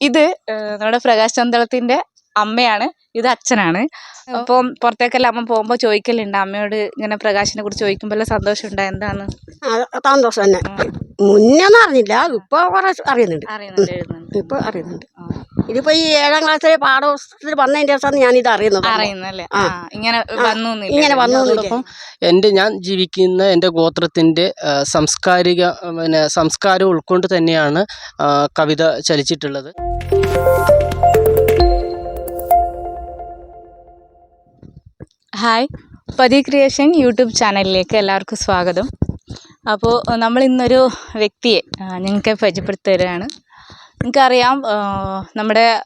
ഇത് നമ്മുടെ പ്രകാശ് ചന്ദ്രത്തിന്റെ അമ്മയാണ്. ഇത് അച്ഛനാണ്. അപ്പം പുറത്തേക്കെല്ലാം അമ്മ പോകുമ്പോൾ ചോദിക്കലുണ്ട്. അമ്മയോട് ഇങ്ങനെ പ്രകാശിനെ കുറിച്ച് ചോദിക്കുമ്പോൾ സന്തോഷം ഉണ്ടാ എന്താണ് സന്തോഷം തന്നെ. മുന്നേ അറിഞ്ഞില്ല. ഇപ്പൊ അറിയുന്നുണ്ട്. ഇപ്പൊ അറിയുന്നുണ്ട്. ഇതിപ്പോ ഈ ഏഴാം ക്ലാസ്സിലെ പാഠപുസ്തകത്തിൽ വന്നതിന്റെ ദിവസമാണ് ഞാൻ ഇത് അറിയുന്നത്. അറിയുന്നല്ലേ? ആ. ഇങ്ങനെ വന്നു ഇങ്ങനെ വന്നു എന്റെ ഞാൻ ജീവിക്കുന്ന എന്റെ ഗോത്രത്തിന്റെ സംസ്കാരിക പിന്നെ സംസ്കാരം ഉൾക്കൊണ്ട് തന്നെയാണ് കവിത ചലിച്ചിട്ടുള്ളത്. ഹായ്. പതി ക്രിയേഷൻ യൂട്യൂബ് ചാനലിലേക്ക് എല്ലാവർക്കും സ്വാഗതം. അപ്പോൾ നമ്മൾ ഇന്നൊരു വ്യക്തിയെ നിങ്ങൾക്ക് പരിചയപ്പെടുത്തി പരിചയപ്പെടുത്തുകയാണ്. ആ, നമ്മുടെ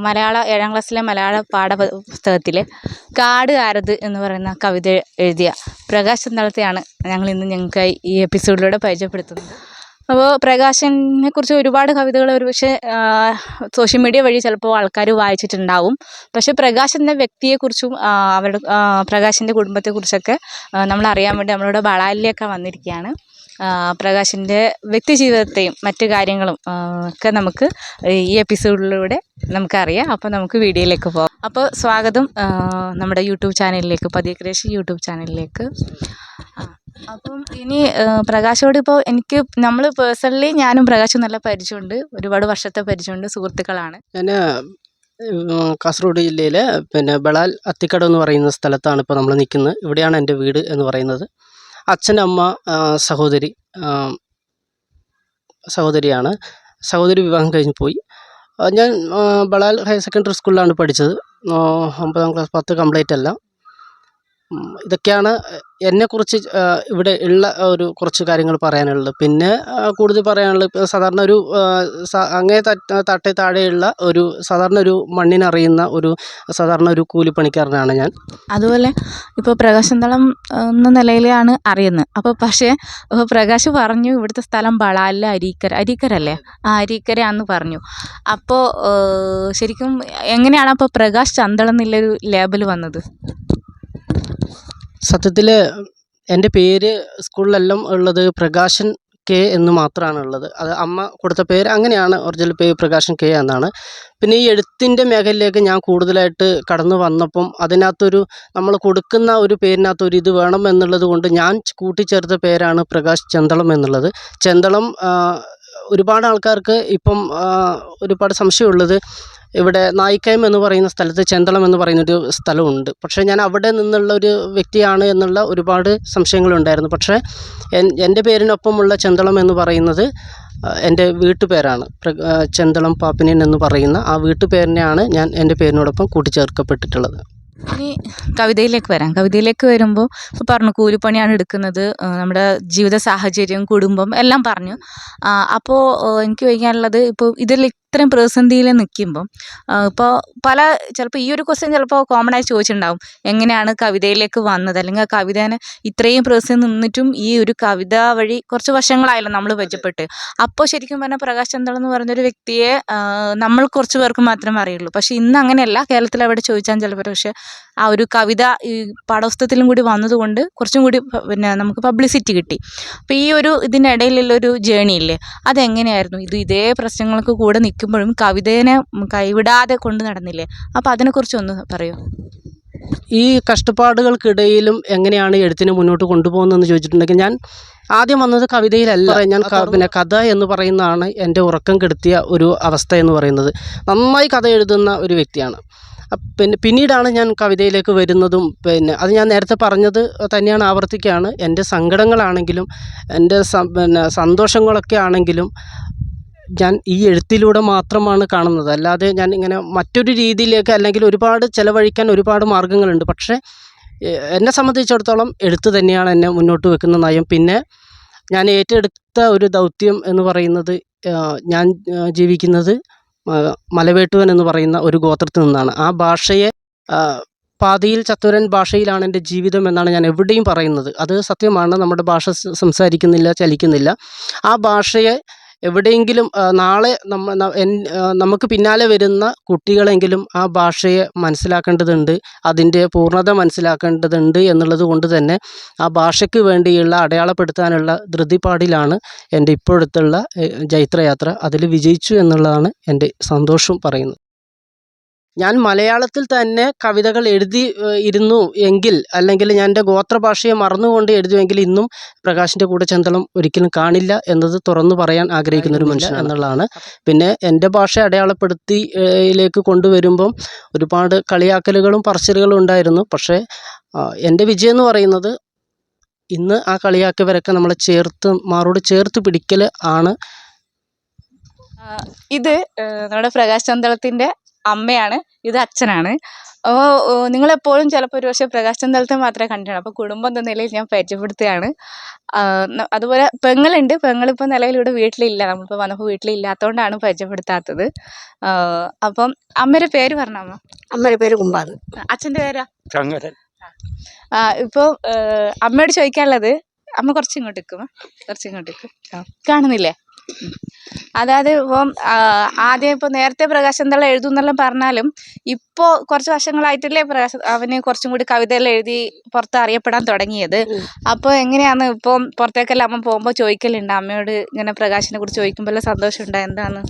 മലയാള ഏഴാം ക്ലാസ്സിലെ മലയാള പാഠ പുസ്തകത്തിൽ കാട് ആരത് എന്ന് പറയുന്ന കവിത എഴുതിയ പ്രകാശ് ഞങ്ങൾ ഇന്ന് ഞങ്ങൾക്കായി ഈ എപ്പിസോഡിലൂടെ പരിചയപ്പെടുത്തുന്നത്. അപ്പോൾ പ്രകാശനെ കുറിച്ച് ഒരുപാട് കവിതകൾ ഒരുപക്ഷെ സോഷ്യൽ മീഡിയ വഴി ചിലപ്പോൾ ആൾക്കാർ വായിച്ചിട്ടുണ്ടാവും. പക്ഷേ പ്രകാശ് എന്ന വ്യക്തിയെക്കുറിച്ചും അവരുടെ പ്രകാശിന്റെ കുടുംബത്തെക്കുറിച്ചൊക്കെ നമ്മൾ അറിയാൻ വേണ്ടി നമ്മളിവിടെ വളാലിലേക്ക് വന്നിരിക്കുകയാണ്. പ്രകാശിന്റെ വ്യക്തി ജീവിതത്തെയും മറ്റു കാര്യങ്ങളും ഒക്കെ നമുക്ക് ഈ എപ്പിസോഡിലൂടെ നമുക്കറിയാം. അപ്പോൾ നമുക്ക് വീഡിയോയിലേക്ക് പോകാം അപ്പോൾ സ്വാഗതം നമ്മുടെ യൂട്യൂബ് ചാനലിലേക്ക് പതിയ യൂട്യൂബ് ചാനലിലേക്ക്. അപ്പം ഇനി പ്രകാശോട് ഇപ്പോൾ എനിക്ക് നമ്മൾ പേഴ്സണലി ഞാനും പ്രകാശും നല്ല പരിചയമുണ്ട്. ഒരുപാട് വർഷത്തെ പരിചയമുണ്ട് സുഹൃത്തുക്കളാണ്. ഞാൻ കാസർഗോഡ് ജില്ലയിലെ പിന്നെ ബളാൽ അത്തിക്കട എന്ന് പറയുന്ന സ്ഥലത്താണ് ഇപ്പോൾ നമ്മൾ നിൽക്കുന്നത് ഇവിടെയാണ് എന്റെ വീട് എന്ന് പറയുന്നത്. അച്ഛൻ അമ്മ സഹോദരി സഹോദരിയാണ്. സഹോദരി വിവാഹം കഴിഞ്ഞ് പോയി. ഞാൻ ബളാൽ ഹയർ സെക്കൻഡറി സ്കൂളിലാണ് പഠിച്ചത്. ഒമ്പതാം ക്ലാസ് പത്ത് കംപ്ലീറ്റ് അല്ല. ഇതൊക്കെയാണ് എന്നെക്കുറിച്ച് ഇവിടെ ഉള്ള ഒരു കുറച്ച് കാര്യങ്ങൾ പറയാനുള്ളത്. പിന്നെ കൂടുതൽ പറയാനുള്ളത് ഇപ്പോൾ സാധാരണ ഒരു അങ്ങേ തട്ട് താഴെയുള്ള ഒരു സാധാരണ ഒരു മണ്ണിനറിയുന്ന ഒരു സാധാരണ ഒരു കൂലിപ്പണിക്കാരനാണ് ഞാൻ. അതുപോലെ ഇപ്പോൾ പ്രകാശന്തളം എന്ന നിലയിലാണ് അറിയുന്നത്. അപ്പോൾ പക്ഷേ പ്രകാശ് പറഞ്ഞു ഇവിടുത്തെ സ്ഥലം ബളാലിലെ അരീക്കര അരീക്കര അല്ലേ ആ അരീക്കരയാന്ന് പറഞ്ഞു. അപ്പോൾ ശരിക്കും എങ്ങനെയാണ് അപ്പോൾ പ്രകാശ് ചന്തളം എന്നുള്ളൊരു ലേബൽ വന്നത്? സത്യത്തിൽ എന്റെ പേര് സ്കൂളിലെല്ലാം ഉള്ളത് പ്രകാശൻ കെ എന്ന് മാത്രമാണ് ഉള്ളത്. അത് അമ്മ കൊടുത്ത പേര് അങ്ങനെയാണ് ഒറിജിനൽ പേര് പ്രകാശൻ കെ എന്നാണ്. പിന്നെ ഈ എഴുത്തിന്റെ മേഖലയിലേക്ക് ഞാൻ കൂടുതലായിട്ട് കടന്നു വന്നപ്പം അതിനകത്തൊരു നമ്മൾ കൊടുക്കുന്ന ഒരു പേരിനകത്തൊരു ഇത് വേണം എന്നുള്ളത് കൊണ്ട് ഞാൻ കൂട്ടിച്ചേർത്ത പേരാണ് പ്രകാശ് ചെന്തളം എന്നുള്ളത്. ചെന്തളം ഒരുപാട് ആൾക്കാർക്ക് ഇപ്പം ഒരുപാട് സംശയമുള്ളത്. ഇവിടെ നായിക്കയം എന്ന് പറയുന്ന സ്ഥലത്ത് ചെന്തളം എന്ന് പറയുന്നൊരു സ്ഥലമുണ്ട്. പക്ഷേ ഞാൻ അവിടെ നിന്നുള്ള ഒരു വ്യക്തിയാണ് എന്നുള്ള ഒരുപാട് സംശയങ്ങളുണ്ടായിരുന്നു. പക്ഷേ എൻ- എന്റെ പേരിനൊപ്പമുള്ള ചെന്തളം എന്ന് പറയുന്നത് എന്റെ വീട്ടുപേരാണ്. ചെന്തളം പാപ്പിനൻ എന്ന് പറയുന്ന ആ വീട്ടുപേരിനെയാണ് ഞാൻ എന്റെ പേരിനോടൊപ്പം കൂട്ടിച്ചേർക്കപ്പെട്ടിട്ടുള്ളത്. ഇനി കവിതയിലേക്ക് വരാം. കവിതയിലേക്ക് വരുമ്പോൾ ഇപ്പോൾ പറഞ്ഞു കൂലിപ്പണിയാണ് എടുക്കുന്നത്. നമ്മുടെ ജീവിത സാഹചര്യം കുടുംബം എല്ലാം പറഞ്ഞു. അപ്പോൾ എനിക്ക് ചോദിക്കാനുള്ളത് ഇപ്പോൾ ഇതിൽ ഇത്രയും പ്രതിസന്ധിയിൽ നിൽക്കുമ്പം ഇപ്പോൾ പല ചിലപ്പോൾ ഈ ഒരു ക്വസ്റ്റ്യൻ ചിലപ്പോൾ കോമൺ ആയി ചോദിച്ചിട്ടുണ്ടാവും. എങ്ങനെയാണ് കവിതയിലേക്ക് വന്നത്? അല്ലെങ്കിൽ ആ കവിതേനെ ഇത്രയും പ്രതിസന്ധി നിന്നിട്ടും ഈ ഒരു കവിത വഴി കുറച്ച് വർഷങ്ങളായല്ലോ നമ്മൾ പരിചയപ്പെട്ട് അപ്പോൾ ശരിക്കും പറഞ്ഞാൽ പ്രകാശ് ചന്ദ്രൻ എന്ന് പറഞ്ഞൊരു വ്യക്തിയെ നമ്മൾ കുറച്ച് പേർക്ക് മാത്രമേ അറിയുള്ളൂ. പക്ഷേ ഇന്ന് അങ്ങനെയല്ല. കേരളത്തിൽ അവിടെ ചോദിച്ചാൽ ചിലപ്പോൾ പക്ഷേ ആ ഒരു കവിത ഈ പാഠപുസ്തകത്തിലും കൂടി വന്നതുകൊണ്ട് കുറച്ചും കൂടി പിന്നെ നമുക്ക് പബ്ലിസിറ്റി കിട്ടി. അപ്പോൾ ഈ ഒരു ഇതിനിടയിലുള്ളൊരു ജേണി ഇല്ലേ? അതെങ്ങനെയായിരുന്നു? ഇത് ഇതേ പ്രശ്നങ്ങൾക്ക് കൂടെ നിൽക്കുമ്പോഴും കവിതേനെ കൈവിടാതെ കൊണ്ട് നടന്നില്ലേ? അപ്പോൾ അതിനെക്കുറിച്ച് ഒന്ന് പറയൂ. ഈ കഷ്ടപ്പാടുകൾക്കിടയിലും എങ്ങനെയാണ് എഴുത്തിനെ മുന്നോട്ട് കൊണ്ടുപോകുന്നതെന്ന് ചോദിച്ചിട്ടുണ്ടെങ്കിൽ ഞാൻ ആദ്യം വന്നത് കവിതയിലല്ല. ഞാൻ പിന്നെ കഥ എന്ന് പറയുന്നതാണ് എന്റെ ഉറക്കം കെടുത്തിയ ഒരു അവസ്ഥ എന്ന് പറയുന്നത്. നന്നായി കഥ എഴുതുന്ന ഒരു വ്യക്തിയാണ്. പിന്നെ പിന്നീടാണ് ഞാൻ കവിതയിലേക്ക് വരുന്നതും പിന്നെ അത് ഞാൻ നേരത്തെ പറഞ്ഞത് തന്നെയാണ് ആവർത്തിക്കുകയാണ്. എന്റെ സങ്കടങ്ങളാണെങ്കിലും എന്റെ പിന്നെ സന്തോഷങ്ങളൊക്കെ ആണെങ്കിലും ഞാൻ ഈ എഴുത്തിലൂടെ മാത്രമാണ് കാണുന്നത്. അല്ലാതെ ഞാൻ ഇങ്ങനെ മറ്റൊരു രീതിയിലേക്ക് അല്ലെങ്കിൽ ഒരുപാട് ചിലവഴിക്കാൻ ഒരുപാട് മാർഗങ്ങളുണ്ട്. പക്ഷേ എന്നെ സംബന്ധിച്ചിടത്തോളം എഴുത്ത് തന്നെയാണ് എന്നെ മുന്നോട്ട് വെക്കുന്ന നയം. പിന്നെ ഞാൻ ഏറ്റെടുത്ത ഒരു ദൗത്യം എന്ന് പറയുന്നത് ഞാൻ ജീവിക്കുന്നത് മലവേട്ടുവൻ എന്ന് പറയുന്ന ഒരു ഗോത്രത്തിൽ നിന്നാണ്. ആ ഭാഷയെ പാതിയിൽ ചത്തുരൻ ഭാഷയിലാണ് എന്റെ ജീവിതം എന്നാണ് ഞാൻ എവിടെയും പറയുന്നത്. അത് സത്യമാണ്. നമ്മുടെ ഭാഷ സംസാരിക്കുന്നില്ല ചലിക്കുന്നില്ല. ആ ഭാഷയെ എവിടെയെങ്കിലും നാളെ നമ്മ നമുക്ക് പിന്നാലെ വരുന്ന കുട്ടികളെങ്കിലും ആ ഭാഷയെ മനസ്സിലാക്കേണ്ടതുണ്ട് അതിന്റെ പൂർണത മനസ്സിലാക്കേണ്ടതുണ്ട് എന്നുള്ളത് കൊണ്ട് തന്നെ ആ ഭാഷയ്ക്ക് വേണ്ടിയുള്ള അടയാളപ്പെടുത്താനുള്ള ധൃതിപ്പാടിലാണ് എന്റെ ഇപ്പോഴത്തുള്ള ജൈത്രയാത്ര. അതിൽ വിജയിച്ചു എന്നുള്ളതാണ് എന്റെ സന്തോഷം പറയുന്നത്. ഞാൻ മലയാളത്തിൽ തന്നെ കവിതകൾ എഴുതി ഇരുന്നു എങ്കിൽ അല്ലെങ്കിൽ ഞാൻ എന്റെ ഗോത്രഭാഷയെ മറന്നുകൊണ്ട് എഴുതുമെങ്കിൽ ഇന്നും പ്രകാശിന്റെ കൂടെ ചന്തളം ഒരിക്കലും കാണില്ല എന്നത് തുറന്നു പറയാൻ ആഗ്രഹിക്കുന്ന ഒരു മനുഷ്യൻ എന്നുള്ളതാണ്. പിന്നെ എന്റെ ഭാഷ അടയാളപ്പെടുത്തിയിലേക്ക് കൊണ്ടുവരുമ്പം ഒരുപാട് കളിയാക്കലുകളും പറച്ചിലുകളും ഉണ്ടായിരുന്നു. പക്ഷേ എന്റെ വിജയം എന്ന് പറയുന്നത് ഇന്ന് ആ കളിയാക്കിയവരൊക്കെ നമ്മളെ ചേർത്ത് മാറോട് ചേർത്ത് പിടിക്കൽ ആണ്. ഇത് നമ്മുടെ പ്രകാശ് ചന്തളത്തിന്റെ അമ്മയാണ് ഇത് അച്ഛനാണ്. അപ്പോൾ നിങ്ങളെപ്പോഴും ചിലപ്പോൾ ഒരു പക്ഷേ പ്രകാശ് ചന്തളത്തെ മാത്രമേ കണ്ടിട്ടുള്ളൂ. അപ്പോൾ കുടുംബം എന്ന നിലയിൽ ഞാൻ പരിചയപ്പെടുത്തുകയാണ്. അതുപോലെ പെങ്ങളുണ്ട്. പെങ്ങളിപ്പോൾ നിലവിലിവിടെ വീട്ടിലില്ല. നമ്മളിപ്പോൾ വന്നപ്പോൾ വീട്ടിലില്ലാത്തതുകൊണ്ടാണ് പരിചയപ്പെടുത്താത്തത്. ആ, അപ്പം അമ്മയുടെ പേര് പറഞ്ഞാമ്മ അമ്മയുടെ പേര് കുമ്പാത് അച്ഛന്റെ പേരാ? ചങ്ങരൻ. ഇപ്പോൾ അമ്മയോട് ചോദിക്കാനുള്ളത് അമ്മ കുറച്ച് ഇങ്ങോട്ട് നിൽക്കും. കുറച്ച് ഇങ്ങോട്ട് നിൽക്കും കാണുന്നില്ലേ. അതായത് ഇപ്പം ആദ്യം ഇപ്പം നേരത്തെ പ്രകാശ് എന്തെല്ലാം എഴുതും എന്നെല്ലാം പറഞ്ഞാലും ഇപ്പോൾ കുറച്ച് വർഷങ്ങളായിട്ടല്ലേ പ്രകാശ് അവന് കുറച്ചും കൂടി കവിതയെല്ലാം എഴുതി പുറത്ത് അറിയപ്പെടാൻ തുടങ്ങിയത്. അപ്പോൾ എങ്ങനെയാണ് ഇപ്പം പുറത്തേക്കെല്ലാം അമ്മ പോകുമ്പോൾ ചോദിക്കലുണ്ട്? അമ്മയോട് ഇങ്ങനെ പ്രകാശിനെ കുറിച്ച് ചോദിക്കുമ്പോൾ സന്തോഷം ഉണ്ടോ എന്താണ്?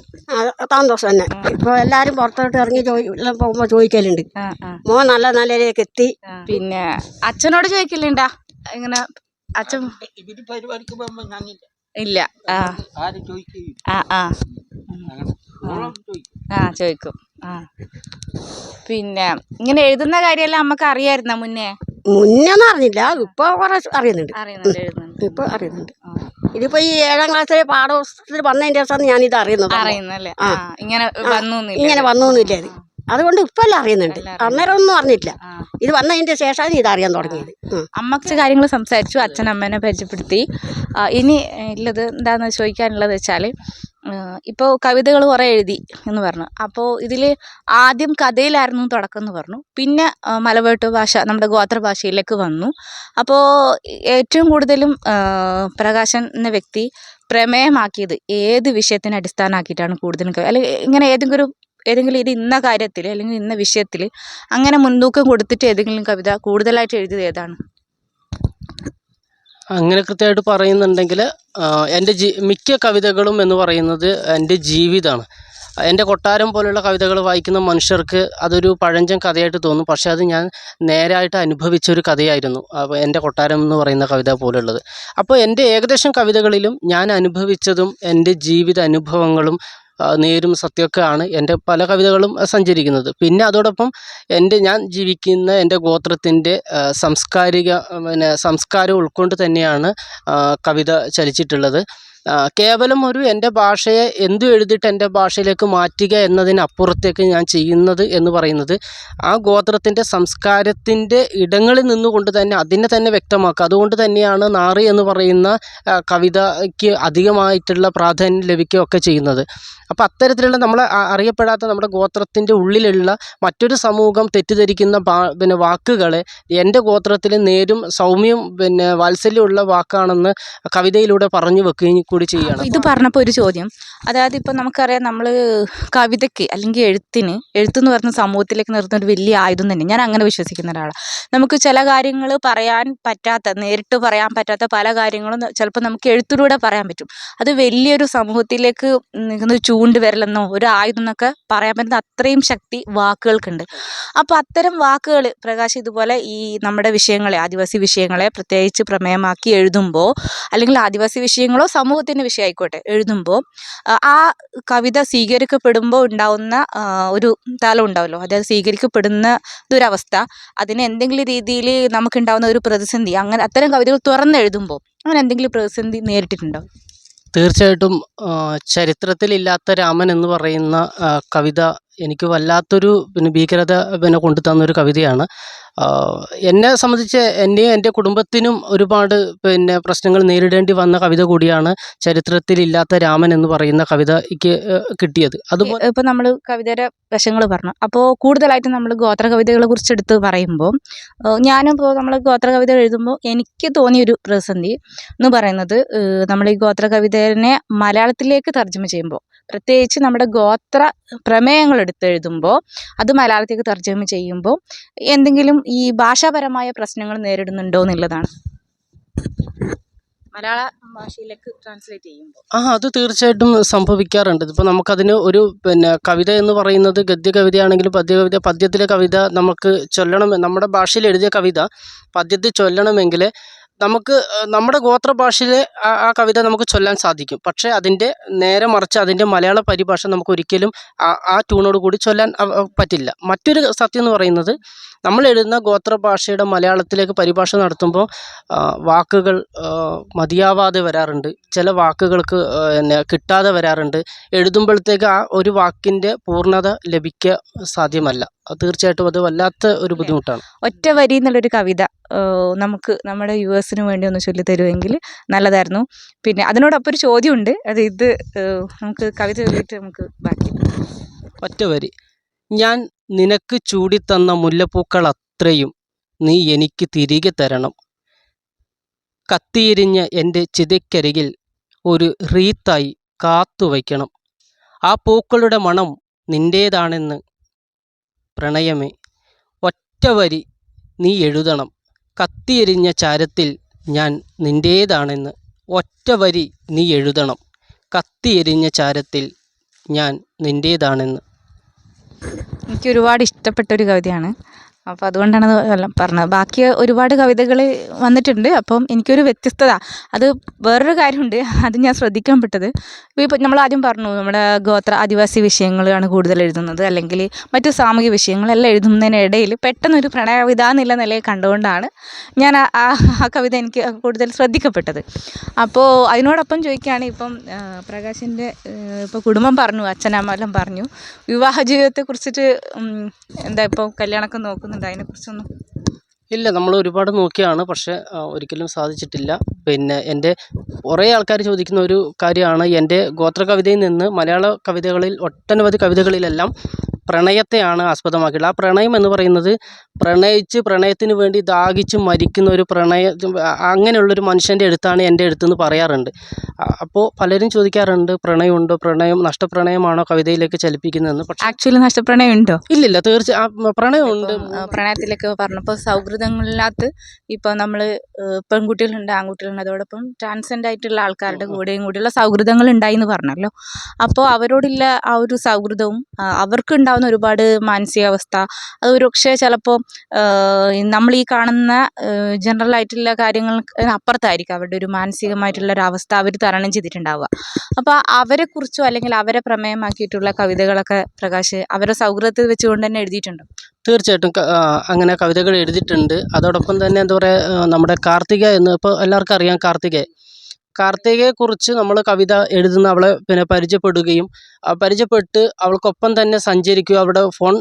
സന്തോഷം തന്നെ. ഇപ്പോൾ എല്ലാവരും പുറത്തോട്ട് ഇറങ്ങി പോകുമ്പോൾ ചോദിക്കലുണ്ട്. മോൻ നല്ല നിലയിലേക്ക് എത്തി. പിന്നെ അച്ഛനോട് ചോദിക്കലുണ്ടാ? ഇങ്ങനെ അച്ഛൻ പരിപാടിക്ക് ഞാനില്ല. ഇല്ല. ആ. ആ ആ. ആ ചോദിക്കും. ആ. പിന്നെ ഇങ്ങനെ എഴുതുന്ന കാര്യമെല്ലാം നമുക്ക് അറിയായിരുന്ന മുന്നേ? മുന്നേന്ന് അറിഞ്ഞില്ല. ഇപ്പൊ കുറെ അറിയുന്നുണ്ട്. അറിയുന്നുണ്ട് എഴുതുന്നുണ്ട്. ഇപ്പൊ അറിയുന്നുണ്ട്. ഇതിപ്പോ ഈ ഏഴാം ക്ലാസ്സിലെ പാഠപുസ്തകത്തിൽ വന്നതിന്റെ ദിവസമാണ് ഞാൻ ഇത് അറിയുന്നത്. അറിയുന്നല്ലേ? ആ. ഇങ്ങനെ വന്നു ഇങ്ങനെ വന്നൊന്നുമില്ല ഇത് അതുകൊണ്ട് ഇപ്പൊ എല്ലാം അറിയുന്നുണ്ട്. അന്നേരം ഒന്നും അറിഞ്ഞിട്ടില്ല ഇത് വന്നതിന്റെ ശേഷമാണ് ഇത് അറിയാൻ തുടങ്ങിയത്. ഉം. അമ്മ കാര്യങ്ങൾ സംസാരിച്ചു അച്ഛൻ അമ്മേനെ പരിചയപ്പെടുത്തി. ഇനി ഉള്ളത് എന്താന്ന് ചോദിക്കാനുള്ളത് വെച്ചാൽ ഇപ്പോൾ കവിതകൾ കുറേ എഴുതി എന്ന് പറഞ്ഞു. അപ്പോൾ ഇതിൽ ആദ്യം കഥയിലായിരുന്നു തുടക്കം എന്ന് പറഞ്ഞു. പിന്നെ ആ, മലവേട്ട് ഭാഷ നമ്മുടെ ഗോത്ര ഭാഷയിലേക്ക് വന്നു. അപ്പോൾ ഏറ്റവും കൂടുതലും പ്രകാശൻ എന്ന വ്യക്തി പ്രമേയമാക്കിയത് ഏത് വിഷയത്തിനെ അടിസ്ഥാനമാക്കിയിട്ടാണ് കൂടുതലും അല്ലെങ്കിൽ ഇങ്ങനെ ഏതെങ്കിലും ഒരു ഏതെങ്കിലും ഇത് ഇന്ന കാര്യത്തിൽ അല്ലെങ്കിൽ ഇന്ന വിഷയത്തിൽ അങ്ങനെ മുൻതൂക്കം കൊടുത്തിട്ട് ഏതെങ്കിലും കവിത കൂടുതലായിട്ട് എഴുതിയത് ഏതാണ്? അങ്ങനെ കൃത്യമായിട്ട് പറയുന്നുണ്ടെങ്കിൽ എന്റെ ജീ മിക്ക കവിതകളും എന്ന് പറയുന്നത് എന്റെ ജീവിതമാണ് എന്റെ കൊട്ടാരം പോലുള്ള കവിതകൾ വായിക്കുന്ന മനുഷ്യർക്ക് അതൊരു പഴഞ്ചൻ കഥയായിട്ട് തോന്നും. പക്ഷേ അത് ഞാൻ നേരായിട്ട് അനുഭവിച്ച ഒരു കഥയായിരുന്നു അപ്പോൾ എന്റെ കൊട്ടാരം എന്ന് പറയുന്ന കവിത പോലുള്ളത്. അപ്പോൾ എന്റെ ഏകദേശം കവിതകളിലും ഞാൻ അനുഭവിച്ചതും എന്റെ ജീവിത അനുഭവങ്ങളും നേരും സത്യമൊക്കെയാണ് എന്റെ പല കവിതകളും സഞ്ചരിക്കുന്നത്. പിന്നെ അതോടൊപ്പം എന്റെ ഞാൻ ജീവിക്കുന്ന എന്റെ ഗോത്രത്തിന്റെ സാംസ്കാരിക പിന്നെ സംസ്കാരം ഉൾക്കൊണ്ട് തന്നെയാണ് കവിത ചലിച്ചിട്ടുള്ളത്. കേവലം ഒരു എന്റെ ഭാഷയെ എന്തു എഴുതിയിട്ട് എന്റെ ഭാഷയിലേക്ക് മാറ്റുക എന്നതിനപ്പുറത്തേക്ക് ഞാൻ ചെയ്യുന്നത് എന്ന് പറയുന്നത് ആ ഗോത്രത്തിന്റെ സംസ്കാരത്തിന്റെ ഇടങ്ങളിൽ നിന്നുകൊണ്ട് തന്നെ അതിനെ തന്നെ വ്യക്തമാക്കുക. അതുകൊണ്ട് തന്നെയാണ് നാറി എന്ന് പറയുന്ന കവിതയ്ക്ക് അധികമായിട്ടുള്ള പ്രാധാന്യം ലഭിക്കുകയൊക്കെ ചെയ്യുന്നത്. അപ്പോൾ അത്തരത്തിലുള്ള നമ്മളെ അറിയപ്പെടാത്ത നമ്മുടെ ഗോത്രത്തിന്റെ ഉള്ളിലുള്ള മറ്റൊരു സമൂഹം തെറ്റിദ്ധരിക്കുന്ന പിന്നെ വാക്കുകളെ എന്റെ ഗോത്രത്തിൽ നേരും സൗമ്യം പിന്നെ വാത്സല്യമുള്ള വാക്കാണെന്ന് കവിതയിലൂടെ പറഞ്ഞു വെക്കുകയും കൂടി ചെയ്യണം. ഇത് പറഞ്ഞപ്പോൾ ഒരു ചോദ്യം. അതായത് ഇപ്പം നമുക്കറിയാം നമ്മൾ കവിതയ്ക്ക് അല്ലെങ്കിൽ എഴുത്തിന് എഴുത്തെന്ന് പറഞ്ഞ സമൂഹത്തിലേക്ക് നിർത്തുന്ന ഒരു വലിയ ആയുധം തന്നെ. ഞാൻ അങ്ങനെ വിശ്വസിക്കുന്ന ഒരാളാണ് നമുക്ക് ചില കാര്യങ്ങൾ പറയാൻ പറ്റാത്ത നേരിട്ട് പറയാൻ പറ്റാത്ത പല കാര്യങ്ങളും ചിലപ്പോൾ നമുക്ക് എഴുത്തിലൂടെ പറയാൻ പറ്റും. അത് വലിയൊരു സമൂഹത്തിലേക്ക് നിൽക്കുന്ന ചൂണ്ടുവിരലെന്നോ ഒരു ആയുധം എന്നൊക്കെ പറയാൻ പറ്റുന്ന അത്രയും ശക്തി വാക്കുകൾക്കുണ്ട്. അപ്പോൾ അത്തരം വാക്കുകൾ പ്രകാശ് ഇതുപോലെ ഈ നമ്മുടെ വിഷയങ്ങളെ ആദിവാസി വിഷയങ്ങളെ പ്രത്യേകിച്ച് പ്രമേയമാക്കി എഴുതുമ്പോൾ അല്ലെങ്കിൽ ആദിവാസി വിഷയങ്ങളോ സമൂഹത്തിന്റെ വിഷയമായിക്കോട്ടെ. എഴുതുമ്പോൾ ആ, കവിത സ്വീകരിക്കപ്പെടുമ്പോൾ ഉണ്ടാവുന്ന ഒരു തലം ഉണ്ടാവുമല്ലോ അതായത് സ്വീകരിക്കപ്പെടുന്ന ഇതൊരവസ്ഥ. അതിന് എന്തെങ്കിലും രീതിയിൽ നമുക്കുണ്ടാവുന്ന ഒരു പ്രതിസന്ധി അങ്ങനെ അത്തരം കവിതകൾ തുറന്നെഴുതുമ്പോൾ അങ്ങനെ എന്തെങ്കിലും പ്രതിസന്ധി നേരിട്ടിട്ടുണ്ടോ? തീർച്ചയായിട്ടും ചരിത്രത്തിലില്ലാത്ത രാമൻ എന്ന് പറയുന്ന കവിത എനിക്ക് വല്ലാത്തൊരു പിന്നെ ഭീകരത പിന്നെ കൊണ്ടു തന്നൊരു കവിതയാണ്. എന്നെ സംബന്ധിച്ച് എന്നെയും എന്റെ കുടുംബത്തിനും ഒരുപാട് പിന്നെ പ്രശ്നങ്ങൾ നേരിടേണ്ടി വന്ന കവിത കൂടിയാണ് ചരിത്രത്തിലില്ലാത്ത രാമൻ എന്ന് പറയുന്ന കവിതയ്ക്ക് കിട്ടിയത്. അതുപോലെ ഇപ്പോൾ നമ്മൾ കവിതയുടെ വശങ്ങൾ പറഞ്ഞു. അപ്പോൾ കൂടുതലായിട്ട് നമ്മൾ ഗോത്ര കവിതകളെ കുറിച്ച് എടുത്ത് പറയുമ്പോൾ ഞാനും ഇപ്പോൾ നമ്മൾ ഗോത്ര കവിത എഴുതുമ്പോൾ എനിക്ക് തോന്നിയൊരു പ്രതിസന്ധി എന്ന് പറയുന്നത് നമ്മൾ ഈ ഗോത്ര കവിതേനെ മലയാളത്തിലേക്ക് തർജമ ചെയ്യുമ്പോൾ പ്രത്യേകിച്ച് നമ്മുടെ ഗോത്ര പ്രമേയങ്ങൾ എടുത്തെഴുതുമ്പോൾ അത് മലയാളത്തിലേക്ക് തർജമ ചെയ്യുമ്പോൾ എന്തെങ്കിലും ഈ ഭാഷാപരമായ പ്രശ്നങ്ങൾ നേരിടുന്നുണ്ടോ എന്നുള്ളതാണ്. മലയാള ഭാഷയിലേക്ക് ട്രാൻസ്ലേറ്റ് ചെയ്യുമ്പോൾ. ആ അത് തീർച്ചയായിട്ടും സംഭവിക്കാറുണ്ട്. ഇപ്പോൾ നമുക്കതിന് ഒരു പിന്നെ കവിത എന്ന് പറയുന്നത് ഗദ്യ കവിതയാണെങ്കിലും പദ്യ കവിത പദ്യത്തിലെ കവിത നമുക്ക് ചൊല്ലണം നമ്മുടെ ഭാഷയിൽ എഴുതിയ കവിത പദ്യത്തിൽ ചൊല്ലണമെങ്കിൽ നമുക്ക് നമ്മുടെ ഗോത്ര ഭാഷയിലെ ആ ആ കവിത നമുക്ക് ചൊല്ലാൻ സാധിക്കും. പക്ഷേ അതിന്റെ നേരെ മറിച്ച് അതിന്റെ മലയാള പരിഭാഷ നമുക്ക് ഒരിക്കലും ആ ആ ട്യൂണോട് കൂടി ചൊല്ലാൻ പറ്റില്ല. മറ്റൊരു സത്യം എന്ന് പറയുന്നത് നമ്മൾ എഴുതുന്ന ഗോത്ര ഭാഷയുടെ മലയാളത്തിലേക്ക് പരിഭാഷ നടത്തുമ്പോൾ വാക്കുകൾ മതിയാവാതെ വരാറുണ്ട്. ചില വാക്കുകൾക്ക് എന്നെ കിട്ടാതെ വരാറുണ്ട്. എഴുതുമ്പോഴത്തേക്ക് ആ ഒരു വാക്കിന്റെ പൂർണത ലഭിക്കുക സാധ്യമല്ല. തീർച്ചയായിട്ടും അത് വല്ലാത്ത ഒരു ബുദ്ധിമുട്ടാണ്. ഒറ്റ വരി എന്നുള്ളൊരു കവിത നമുക്ക് നമ്മുടെ യുവേഴ്സിന് വേണ്ടി ഒന്ന് ചൊല്ലി തരുമെങ്കിൽ നല്ലതായിരുന്നു. പിന്നെ അതിനോടൊപ്പം ഒരു ചോദ്യമുണ്ട്. അത് ഇത് നമുക്ക് കവിത ചൊല്ലിയിട്ട് നമുക്ക് ബാക്കി ഒറ്റ വരി. ഞാൻ നിനക്ക് ചൂടിത്തന്ന മുല്ലപ്പൂക്കൾ അത്രയും നീ എനിക്ക് തിരികെ തരണം. കത്തിയെരിഞ്ഞ എന്റെ ചിതയ്ക്കരികിൽ ഒരു റീത്തായി കാത്തുവയ്ക്കണം. ആ പൂക്കളുടെ മണം നിന്റേതാണെന്ന് പ്രണയമേ ഒറ്റ വരി നീ എഴുതണം. കത്തിയെരിഞ്ഞ ചാരത്തിൽ ഞാൻ നിന്റേതാണെന്ന് ഒറ്റ വരി നീ എഴുതണം. കത്തിയെരിഞ്ഞ ചാരത്തിൽ ഞാൻ നിന്റേതാണെന്ന് എനിക്ക് ഒരുപാട് ഇഷ്ടപ്പെട്ട ഒരു കവിതയാണ്. അപ്പോൾ അതുകൊണ്ടാണ് അത് പറഞ്ഞത്. ബാക്കി ഒരുപാട് കവിതകൾ വന്നിട്ടുണ്ട്. അപ്പം എനിക്കൊരു വ്യത്യസ്തത. അത് വേറൊരു കാര്യമുണ്ട്. അത് ഞാൻ ശ്രദ്ധിക്കാൻ പെട്ടത്. ഇപ്പോൾ നമ്മൾ ആദ്യം പറഞ്ഞു നമ്മുടെ ഗോത്ര ആദിവാസി വിഷയങ്ങളാണ് കൂടുതൽ എഴുതുന്നത്. അല്ലെങ്കിൽ മറ്റു സാമൂഹിക വിഷയങ്ങളെല്ലാം എഴുതുന്നതിനിടയിൽ പെട്ടെന്നൊരു പ്രണയ കവിത എന്നുള്ള നിലയിൽ കണ്ടുകൊണ്ടാണ് ഞാൻ ആ- ആ കവിത എനിക്ക് കൂടുതൽ ശ്രദ്ധിക്കപ്പെട്ടത്. അപ്പോൾ അതിനോടൊപ്പം ചോദിക്കുകയാണ് ഇപ്പം പ്രകാശിന്റെ ഇപ്പോൾ കുടുംബം പറഞ്ഞു അച്ഛനമ്മ എല്ലാം പറഞ്ഞു വിവാഹ ജീവിതത്തെ കുറിച്ചിട്ട് എന്താ ഇപ്പോൾ കല്യാണമൊക്കെ നോക്കുന്നുണ്ട് അതിനെക്കുറിച്ചൊന്നും? ഇല്ല നമ്മൾ ഒരുപാട് നോക്കിയാണ് പക്ഷേ ഒരിക്കലും സാധിച്ചിട്ടില്ല. പിന്നെ എന്റെ കുറേ ആൾക്കാർ ചോദിക്കുന്ന ഒരു കാര്യമാണ്. എന്റെ ഗോത്ര കവിതയിൽ നിന്ന് മലയാള കവിതകളിൽ ഒട്ടനവധി കവിതകളിലെല്ലാം പ്രണയത്തെയാണ് ആസ്പദമാക്കിയിട്ടുള്ളത്. ആ പ്രണയം എന്ന് പറയുന്നത് പ്രണയിച്ച് പ്രണയത്തിന് വേണ്ടി ദാഹിച്ച് മരിക്കുന്ന ഒരു പ്രണയ അങ്ങനെയുള്ളൊരു മനുഷ്യന്റെ എഴുത്താണ് എന്റെ എഴുത്തെന്ന് പറയാറുണ്ട്. അപ്പോൾ പലരും ചോദിക്കാറുണ്ട് പ്രണയമുണ്ടോ? പ്രണയം നഷ്ടപ്രണയമാണോ കവിതയിലേക്ക് ചലിപ്പിക്കുന്നതെന്ന്? പക്ഷേ ആക്ച്വലി നഷ്ടപ്രണയം ഉണ്ടോ ഇല്ലില്ല തീർച്ചയായും പ്രണയമുണ്ട്. പ്രണയത്തിലേക്ക് പറഞ്ഞപ്പോൾ സൗഹൃദങ്ങളിനകത്ത് ഇപ്പോൾ നമ്മൾ പെൺകുട്ടികളുണ്ട് ആൺകുട്ടികളുണ്ട് അതോടൊപ്പം ട്രാൻസെൻഡ് ആയിട്ടുള്ള ആൾക്കാരുടെ കൂടെയും കൂടിയുള്ള സൗഹൃദങ്ങൾ ഉണ്ടായി എന്ന് പറഞ്ഞല്ലോ. അപ്പോൾ അവരോടുള്ള ആ ഒരു സൗഹൃദവും അവർക്ക് അവർക്കുണ്ടാവുന്ന ഒരുപാട് മാനസികാവസ്ഥ. അത് ഒരു പക്ഷേ ചിലപ്പോൾ നമ്മൾ ഈ കാണുന്ന ജനറൽ ആയിട്ടുള്ള കാര്യങ്ങൾക്ക് അപ്പുറത്തായിരിക്കും അവരുടെ ഒരു മാനസികമായിട്ടുള്ള ഒരു അവസ്ഥ അവർ തരണം ചെയ്തിട്ടുണ്ടാവുക. അപ്പോൾ അവരെക്കുറിച്ചോ അല്ലെങ്കിൽ അവരെ പ്രമേയമാക്കിയിട്ടുള്ള കവിതകളൊക്കെ പ്രകാശ് അവരെ സൗഹൃദത്തിൽ വെച്ചുകൊണ്ട് തന്നെ എഴുതിയിട്ടുണ്ടോ? തീർച്ചയായിട്ടും അങ്ങനെ കവിതകൾ എഴുതിയിട്ടുണ്ട്. അതോടൊപ്പം തന്നെ എന്താ പറയുക നമ്മുടെ കാർത്തിക എന്ന് ഇപ്പോൾ എല്ലാവർക്കും അറിയാം കാർത്തികയെ. കാർത്തികയെക്കുറിച്ച് നമ്മൾ കവിത എഴുതുന്ന അവളെ പിന്നെ പരിചയപ്പെടുകയും പരിചയപ്പെട്ട് അവൾക്കൊപ്പം തന്നെ സഞ്ചരിക്കുകയും അവരുടെ ഫോൺ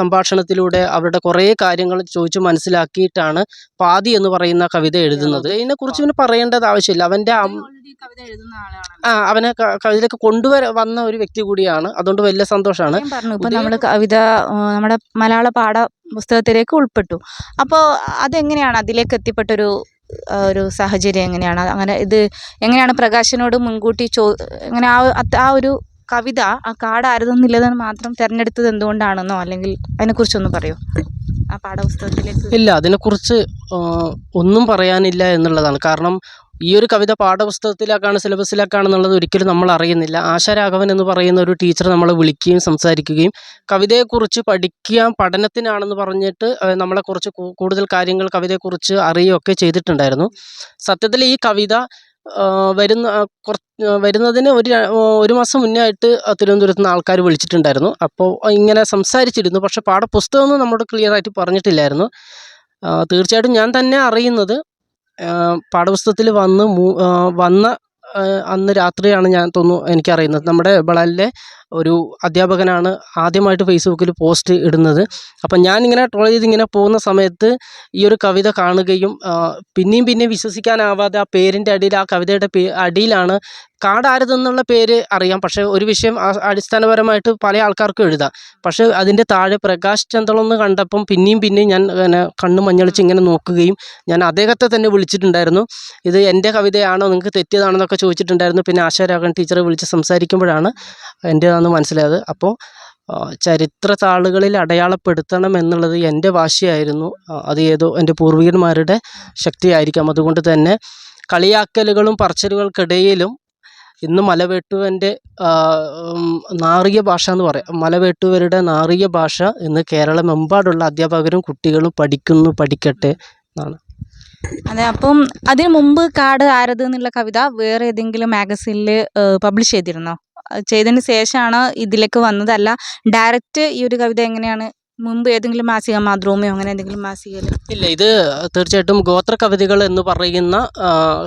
സംഭാഷണത്തിലൂടെ അവരുടെ കുറേ കാര്യങ്ങൾ ചോദിച്ച് മനസ്സിലാക്കിയിട്ടാണ് പാതി എന്ന് പറയുന്ന കവിത എഴുതുന്നത്. ഇതിനെക്കുറിച്ച് പിന്നെ പറയേണ്ടത് ആവശ്യമില്ല. അവന്റെ ആ അവനെ കവിതയിലേക്ക് കൊണ്ടുവര വന്ന ഒരു വ്യക്തി കൂടിയാണ്. അതുകൊണ്ട് വലിയ സന്തോഷമാണ് ഇപ്പം നമ്മൾ കവിത നമ്മുടെ മലയാള പാഠ പുസ്തകത്തിലേക്ക് ഉൾപ്പെട്ടു. അപ്പോൾ അതെങ്ങനെയാണ് അതിലേക്ക് എത്തിപ്പെട്ടൊരു ഒരു സാഹചര്യം എങ്ങനെയാണ്? അങ്ങനെ ഇത് എങ്ങനെയാണ് പ്രകാശനോട് മുൻകൂട്ടി ചോ എങ്ങനെ ആ ആ ഒരു കവിത ആ കാർഡ് ആയിരുന്നില്ലെന്ന് മാത്രം തിരഞ്ഞെടുത്തത് എന്തുകൊണ്ടാണെന്നോ അല്ലെങ്കിൽ അതിനെക്കുറിച്ചൊന്ന് പറയോ? ആ പാഠപുസ്തകത്തിലേക്ക്. ഇല്ല അതിനെക്കുറിച്ച് ഒന്നും പറയാനില്ല എന്നുള്ളതാണ്. കാരണം ഈ ഒരു കവിത പാഠപുസ്തകത്തിലേക്കാണ് സിലബസിലേക്കാണെന്നുള്ളത് ഒരിക്കലും നമ്മൾ അറിയുന്നില്ല. ആശാരാഘവൻ എന്ന് പറയുന്ന ഒരു ടീച്ചർ നമ്മളെ വിളിക്കുകയും സംസാരിക്കുകയും കവിതയെക്കുറിച്ച് പഠിക്കുക പഠനത്തിനാണെന്ന് പറഞ്ഞിട്ട് നമ്മളെ കുറച്ച് കൂടുതൽ കാര്യങ്ങൾ കവിതയെക്കുറിച്ച് അറിയുകയൊക്കെ ചെയ്തിട്ടുണ്ടായിരുന്നു. സത്യത്തിൽ ഈ കവിത വരുന്ന വരുന്നതിന് ഒരു ഒരു മാസം മുന്നേ ആയിട്ട് തിരുവനന്തപുരത്ത് നിന്ന് ആൾക്കാർ വിളിച്ചിട്ടുണ്ടായിരുന്നു. അപ്പോൾ ഇങ്ങനെ സംസാരിച്ചിരുന്നു. പക്ഷേ പാഠപുസ്തകമൊന്നും നമ്മോട് ക്ലിയർ ആയിട്ട് പറഞ്ഞിട്ടില്ലായിരുന്നു. തീർച്ചയായിട്ടും ഞാൻ തന്നെ അറിയുന്നത് പാഠപുസ്തകത്തിൽ വന്ന് വന്ന അന്ന് രാത്രിയാണ് ഞാൻ തോന്നുന്നു എനിക്കറിയുന്നത്. നമ്മുടെ ബളലിലെ ഒരു അധ്യാപകനാണ് ആദ്യമായിട്ട് ഫേസ്ബുക്കിൽ പോസ്റ്റ് ഇടുന്നത്. അപ്പം ഞാനിങ്ങനെ ട്രോൾ ചെയ്ത് ഇങ്ങനെ പോകുന്ന സമയത്ത് ഈ ഒരു കവിത കാണുകയും പിന്നെയും പിന്നെയും വിശ്വസിക്കാനാവാതെ ആ പേരിന്റെ അടിയിൽ ആ കവിതയുടെ അടിയിലാണ് കാടാരതെന്നുള്ള പേര് അറിയാം. പക്ഷേ ഒരു വിഷയം അടിസ്ഥാനപരമായിട്ട് പല ആൾക്കാർക്കും എഴുതാം. പക്ഷേ അതിന്റെ താഴെ പ്രകാശ് ചന്ദ്രൻ എന്ന് കണ്ടപ്പം പിന്നെയും പിന്നെയും ഞാൻ ഇങ്ങനെ കണ്ണ് മഞ്ഞളിച്ച് ഇങ്ങനെ നോക്കുകയും ഞാൻ അദ്ദേഹത്തെ തന്നെ വിളിച്ചിട്ടുണ്ടായിരുന്നു. ഇത് എന്റെ കവിതയാണോ നിങ്ങൾക്ക് തെറ്റിയതാണോ എന്നൊക്കെ ചോദിച്ചിട്ടുണ്ടായിരുന്നു. പിന്നെ ആശാരാഘവൻ ടീച്ചറെ വിളിച്ച് സംസാരിക്കുമ്പോഴാണ് എന്റേതാണെന്ന് മനസ്സിലായത്. അപ്പോൾ ചരിത്ര താളുകളിൽ അടയാളപ്പെടുത്തണം എന്നുള്ളത് എന്റെ വാശിയായിരുന്നു. അത് ഏതോ എന്റെ പൂർവികന്മാരുടെ ശക്തിയായിരിക്കാം. അതുകൊണ്ട് തന്നെ കളിയാക്കലുകളും പറച്ചിലുകൾക്കിടയിലും ഇന്ന് മലവെട്ടുവന്റെ നാറിയ ഭാഷ എന്ന് പറയാം. മലവെട്ടുവരുടെ നാറിയ ഭാഷ ഇന്ന് കേരളമെമ്പാടുള്ള അധ്യാപകരും കുട്ടികളും പഠിക്കുന്നു പഠിക്കട്ടെ എന്നാണ്. അതെ അപ്പം അതിനു മുമ്പ് കാട് ആരത് എന്നുള്ള കവിത വേറെ ഏതെങ്കിലും മാഗസീനിൽ പബ്ലിഷ് ചെയ്തിരുന്നോ? ചെയ്തതിന് ശേഷമാണ് ഇതിലേക്ക് വന്നതല്ല. ഡയറക്റ്റ് ഈ ഒരു കവിത എങ്ങനെയാണ്? മുമ്പ് ഏതെങ്കിലും മാസിക മാതൃഭൂമിയോ അങ്ങനെ എന്തെങ്കിലും മാസികയിൽ? ഇല്ല ഇത് തീർച്ചയായിട്ടും ഗോത്ര കവിതകൾ എന്ന് പറയുന്ന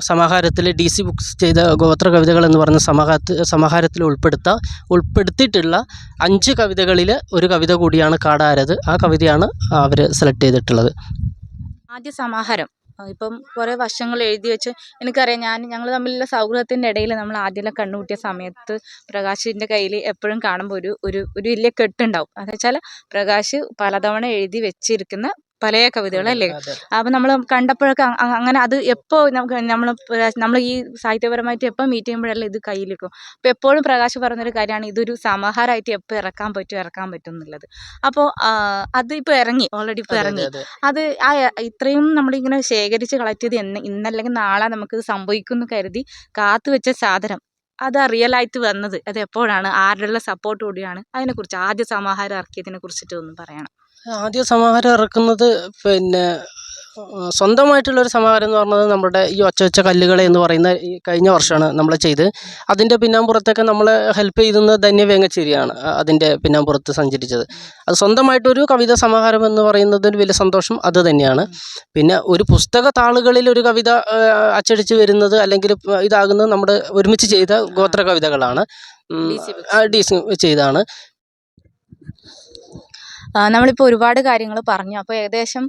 സമാഹാരത്തിൽ ഡി സി ബുക്സ് ചെയ്ത ഗോത്ര കവിതകൾ എന്ന് പറഞ്ഞ സമാഹാരത്തിൽ സമാഹാരത്തിൽ ഉൾപ്പെടുത്ത ഉൾപ്പെടുത്തിയിട്ടുള്ള അഞ്ച് കവിതകളിൽ ഒരു കവിത കൂടിയാണ് കാടാരത്. ആ കവിതയാണ് അവർ സെലക്ട് ചെയ്തിട്ടുള്ളത്. ആദ്യ സമാഹാരം. ഇപ്പം കുറേ വർഷങ്ങൾ എഴുതി വെച്ച് എനിക്കറിയാം ഞാൻ ഞങ്ങൾ തമ്മിലുള്ള സൗഹൃദത്തിന്റെ ഇടയിൽ നമ്മൾ ആദ്യമെല്ലാം കണ്ടുമുട്ടിയ സമയത്ത് പ്രകാശിന്റെ കയ്യിൽ എപ്പോഴും കാണുമ്പോൾ ഒരു ഒരു ഒരു വലിയ കെട്ടുണ്ടാവും. അതെന്നു വെച്ചാൽ പ്രകാശ് പലതവണ എഴുതി വെച്ചിരിക്കുന്ന പല കവിതകളല്ലേ? അപ്പം നമ്മൾ കണ്ടപ്പോഴൊക്കെ അങ്ങനെ അത് എപ്പോ നമുക്ക് നമ്മൾ നമ്മൾ ഈ സാഹിത്യപരമായിട്ട് എപ്പോൾ മീറ്റ് ചെയ്യുമ്പോഴല്ലേ ഇത് കയ്യിലിരിക്കും. അപ്പോൾ എപ്പോഴും പ്രകാശ് പറഞ്ഞൊരു കാര്യമാണ് ഇതൊരു സമാഹാരമായിട്ട് എപ്പോൾ ഇറക്കാൻ പറ്റും ഇറക്കാൻ പറ്റും എന്നുള്ളത്. അപ്പോൾ അത് ഇപ്പൊ ഇറങ്ങി ഓൾറെഡി ഇപ്പൊ ഇറങ്ങി. അത് ആ ഇത്രയും നമ്മളിങ്ങനെ ശേഖരിച്ച് കളക്ട് ചെയ്ത് ഇന്നല്ലെങ്കിൽ നാളെ നമുക്ക് സംഭവിക്കും എന്ന് കരുതി കാത്തു വെച്ച സാധനം. അത് റിയലായിട്ട് വന്നത്. അത് എപ്പോഴാണ്? ആരുടെയുള്ള സപ്പോർട്ട് കൂടിയാണ്. അതിനെക്കുറിച്ച് ആദ്യ സമാഹാരം ഇറക്കിയതിനെ കുറിച്ചിട്ട് ഒന്ന് പറയണം. ആദ്യ സമാഹാരം ഇറക്കുന്നത് പിന്നെ ആ, സ്വന്തമായിട്ടുള്ള ഒരു സമാഹാരം എന്ന് പറഞ്ഞത് നമ്മുടെ ഈ ഒച്ച ഒച്ച കല്ലുകൾ എന്ന് പറയുന്ന ഈ കഴിഞ്ഞ വർഷമാണ് നമ്മൾ ചെയ്ത്. അതിന്റെ പിന്നാമ്പുറത്തൊക്കെ നമ്മളെ ഹെൽപ്പ് ചെയ്തുന്ന ധന്യ വേങ്ങച്ചേരിയാണ് അതിന്റെ പിന്നാമ്പുറത്ത് സഞ്ചരിച്ചത്. അത് സ്വന്തമായിട്ടൊരു കവിത സമാഹാരം എന്ന് പറയുന്നത് വലിയ സന്തോഷം അത് തന്നെയാണ്. പിന്നെ ഒരു പുസ്തക താളുകളിൽ ഒരു കവിത അച്ചടിച്ച് വരുന്നത് അല്ലെങ്കിൽ ഇതാകുന്നത് നമ്മുടെ ഒരുമിച്ച് ചെയ്ത ഗോത്ര കവിതകളാണ്. ഡി ചെയ്താണ് നമ്മളിപ്പോൾ ഒരുപാട് കാര്യങ്ങൾ പറഞ്ഞു. അപ്പോൾ ഏകദേശം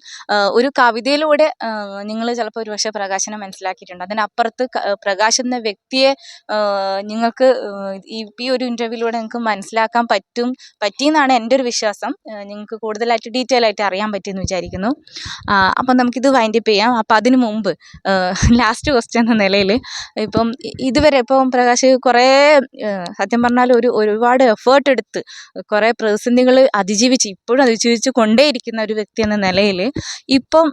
ഒരു കവിതയിലൂടെ നിങ്ങൾ ചിലപ്പോൾ ഒരു പക്ഷേ പ്രകാശനെ മനസ്സിലാക്കിയിട്ടുണ്ട്. അതിനപ്പുറത്ത് പ്രകാശ് എന്ന വ്യക്തിയെ നിങ്ങൾക്ക് ഈ ഒരു ഇന്റർവ്യൂവിലൂടെ നിങ്ങൾക്ക് മനസ്സിലാക്കാൻ പറ്റും പറ്റിയെന്നാണ് എന്റെ ഒരു വിശ്വാസം നിങ്ങൾക്ക് കൂടുതലായിട്ട് ഡീറ്റെയിൽ ആയിട്ട് അറിയാൻ പറ്റിയെന്ന് വിചാരിക്കുന്നു. അപ്പം നമുക്കിത് വൈൻഡപ്പ് ചെയ്യാം. അപ്പം അതിന് മുമ്പ് ലാസ്റ്റ് ക്വസ്റ്റ്യൻ എന്ന നിലയിൽ ഇപ്പം ഇതുവരെ ഇപ്പം പ്രകാശ് കുറേ സത്യം പറഞ്ഞാൽ ഒരു ഒരുപാട് എഫേർട്ട് എടുത്ത് കുറേ പ്രതിസന്ധികൾ അതിജീവിച്ച് ഇപ്പോഴും അതിജീവിച്ച് കൊണ്ടേയിരിക്കുന്ന ഒരു വ്യക്തി എന്ന നിലയിൽ ഇപ്പം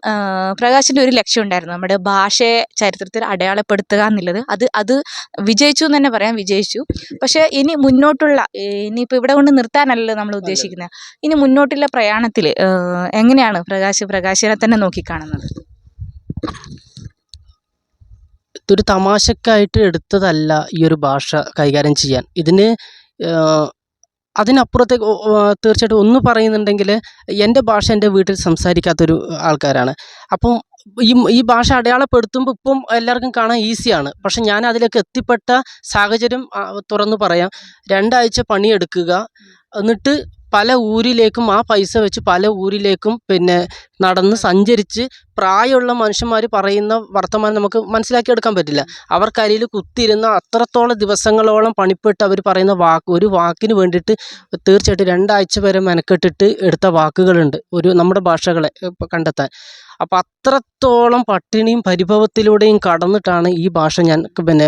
പ്രകാശിന്റെ ഒരു ലക്ഷ്യം ഉണ്ടായിരുന്നു. നമ്മുടെ ഭാഷയെ ചരിത്രത്തിൽ അടയാളപ്പെടുത്തുക എന്നുള്ളത്. അത് അത് വിജയിച്ചു എന്ന് തന്നെ പറയാം. വിജയിച്ചു. പക്ഷേ ഇനി മുന്നോട്ടുള്ള ഇനിയിപ്പോൾ ഇവിടെ കൊണ്ട് നിർത്താനല്ലല്ലോ നമ്മൾ ഉദ്ദേശിക്കുന്നത് ഇനി മുന്നോട്ടുള്ള പ്രയാണത്തിൽ എങ്ങനെയാണ് പ്രകാശ് പ്രകാശിനെ തന്നെ നോക്കിക്കാണുന്നത് ഇതൊരു തമാശക്കായിട്ട് എടുത്തതല്ല ഈ ഒരു ഭാഷ കൈകാര്യം ചെയ്യാൻ. ഇതിന് അതിനപ്പുറത്തേക്ക് തീർച്ചയായിട്ടും ഒന്ന് പറയുന്നുണ്ടെങ്കിൽ എന്റെ ഭാഷ എന്റെ വീട്ടിൽ സംസാരിക്കാത്തൊരു ആൾക്കാരാണ്. അപ്പം ഈ ഈ ഭാഷ അടയാളപ്പെടുത്തുമ്പോൾ ഇപ്പം എല്ലാവർക്കും കാണാൻ ഈസിയാണ്. പക്ഷെ ഞാൻ അതിലേക്ക് എത്തിപ്പെട്ട സാഹചര്യം തുറന്നു പറയാം. രണ്ടാഴ്ച പണിയെടുക്കുക. എന്നിട്ട് പല ഊരിലേക്കും ആ പൈസ വെച്ച് പല ഊരിലേക്കും പിന്നെ നടന്ന് സഞ്ചരിച്ച് പ്രായമുള്ള മനുഷ്യന്മാർ പറയുന്ന വർത്തമാനം നമുക്ക് മനസ്സിലാക്കിയെടുക്കാൻ പറ്റില്ല. അവർക്കരിയിൽ കുത്തിയിരുന്ന അത്രത്തോളം ദിവസങ്ങളോളം പണിപ്പെട്ട് അവർ പറയുന്ന വാക്ക് ഒരു വാക്കിന് വേണ്ടിയിട്ട് തീർച്ചയായിട്ടും രണ്ടാഴ്ച വരെ മെനക്കെട്ടിട്ട് എടുത്ത വാക്കുകളുണ്ട് ഒരു നമ്മുടെ ഭാഷകളെ കണ്ടെത്താൻ. അപ്പം അത്രത്തോളം പട്ടിണിയും പരിഭവത്തിലൂടെയും കടന്നിട്ടാണ് ഈ ഭാഷ ഞാൻ പിന്നെ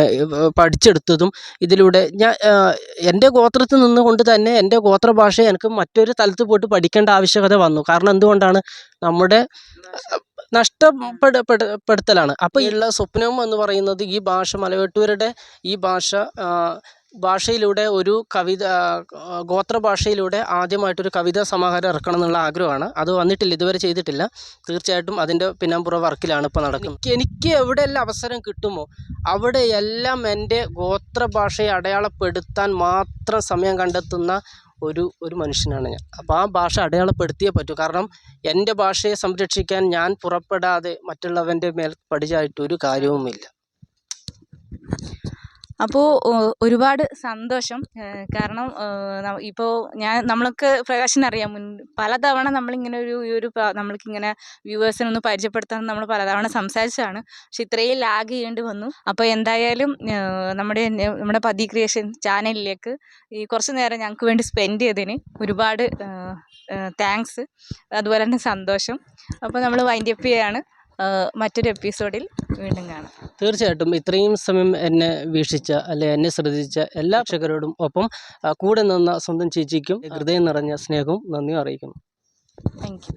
പഠിച്ചെടുത്തതും. ഇതിലൂടെ ഞാൻ എന്റെ ഗോത്രത്തിൽ നിന്നുകൊണ്ട് തന്നെ എന്റെ ഗോത്ര ഭാഷ എനിക്ക് മറ്റൊരു സ്ഥലത്ത് പോയിട്ട് പഠിക്കേണ്ട ആവശ്യകത വന്നു. കാരണം എന്തുകൊണ്ടാണ്? നമ്മുടെ നഷ്ടപ്പെടുത്തലാണ് അപ്പോൾ ഉള്ള സ്വപ്നവും എന്ന് പറയുന്നത് ഈ ഭാഷ മലവെട്ടൂരുടെ ഈ ഭാഷ ഭാഷയിലൂടെ ഒരു കവിത ഗോത്ര ഭാഷയിലൂടെ ആദ്യമായിട്ടൊരു കവിതാ സമാഹാരം ഇറക്കണം എന്നുള്ള ആഗ്രഹമാണ്. അത് വന്നിട്ടില്ല ഇതുവരെ ചെയ്തിട്ടില്ല. തീർച്ചയായിട്ടും അതിന്റെ പിന്നാമ്പുറ വർക്കിലാണ് ഇപ്പോൾ നടക്കുന്നത്. എനിക്ക് എവിടെയെല്ലാം അവസരം കിട്ടുമോ അവിടെയെല്ലാം എന്റെ ഗോത്ര ഭാഷയെ അടയാളപ്പെടുത്താൻ മാത്രം സമയം കണ്ടെത്തുന്ന ഒരു ഒരു മനുഷ്യനാണ് ഞാൻ. അപ്പോൾ ആ ഭാഷ അടയാളപ്പെടുത്തിയേ പറ്റൂ. കാരണം എന്റെ ഭാഷയെ സംരക്ഷിക്കാൻ ഞാൻ പുറപ്പെടാതെ മറ്റുള്ളവന്റെ മേൽ പഠിച്ചായിട്ട് ഒരു കാര്യവുമില്ല. അപ്പോൾ ഒരുപാട് സന്തോഷം. കാരണം ഇപ്പോൾ ഞാൻ നമ്മൾക്ക് പ്രകാശിനെ അറിയാം. മുൻ പലതവണ നമ്മളിങ്ങനെ ഒരു ഈ ഒരു ഇങ്ങനെ വ്യൂവേഴ്സിനെ ഒന്ന് പരിചയപ്പെടുത്താൻ നമ്മൾ പലതവണ സംസാരിച്ചതാണ്. പക്ഷെ ഇത്രയും ലാഗ് ചെയ്യേണ്ടി വന്നു. അപ്പോൾ എന്തായാലും നമ്മുടെ നമ്മുടെ പതി ക്രിയേഷൻ ചാനലിലേക്ക് ഈ കുറച്ച് നേരം ഞങ്ങൾക്ക് വേണ്ടി സ്പെൻഡ് ചെയ്തതിന് ഒരുപാട് താങ്ക്സ്. അതുപോലെ തന്നെ സന്തോഷം. അപ്പോൾ നമ്മൾ വൈൻഡപ്പ് ചെയ്യാണ്. മറ്റൊരു എപ്പിസോഡിൽ വീണ്ടും കാണാം. തീർച്ചയായിട്ടും ഇത്രയും സമയം എന്നെ വീക്ഷിച്ച അല്ലെ എന്നെ ശ്രദ്ധിച്ച എല്ലാ പ്രേക്ഷകരോടും ഒപ്പം കൂടെ നിന്ന സ്വന്തം ചേച്ചിക്കും ഹൃദയം നിറഞ്ഞ സ്നേഹവും നന്ദിയും അറിയിക്കുന്നു. Thank you